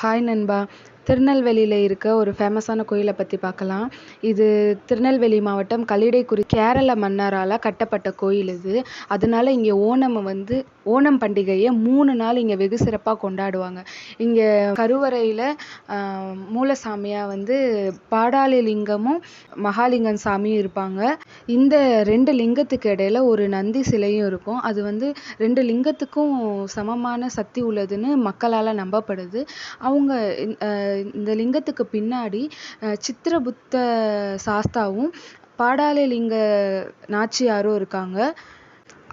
Hi நண்பா திருநெல்வேலியில் இருக்க ஒரு ஃபேமஸான கோயிலை பற்றி பார்க்கலாம். இது திருநெல்வேலி மாவட்டம் கல்லிடைக்குறி கேரள மன்னரால் கட்டப்பட்ட கோயில் இது. அதனால இங்கே ஓணம் வந்து ஓணம் பண்டிகையை மூணு நாள் இங்கே வெகு சிறப்பாக கொண்டாடுவாங்க. இங்கே கருவறையில் மூலசாமியாக வந்து பாடாலி லிங்கமும் மகாலிங்கம் சாமியும் இருப்பாங்க. இந்த ரெண்டு லிங்கத்துக்கு இடையில ஒரு நந்தி சிலையும் இருக்கும். அது வந்து ரெண்டு லிங்கத்துக்கும் சமமான சக்தி உள்ளதுன்னு மக்களால் நம்பப்படுது. அவங்க இந்த லிங்கத்துக்கு பின்னாடி சித்திரபுத்த சாஸ்தாவும் பாடாலி லிங்க நாச்சியாரும் இருக்காங்க.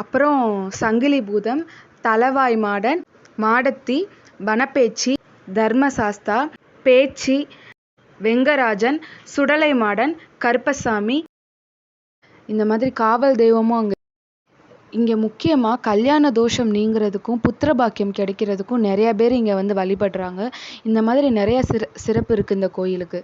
அப்புறம் சங்கிலி பூதம் தலவாய் மாடன் மாடத்தி வனப்பேச்சி தர்மசாஸ்தா பேச்சி வெங்கராஜன் சுடலை மாடன் கருப்பசாமி. இந்த மாதிரி காவல் தெய்வமும் அங்கே இங்கே முக்கியமாக கல்யாண தோஷம் நீங்கிறதுக்கும் புத்திர பாக்கியம் கிடைக்கிறதுக்கும் நிறையா பேர் இங்கே வந்து வழிபடுறாங்க. இந்த மாதிரி நிறையா சிற சிறப்பு இருக்குது இந்த கோயிலுக்கு.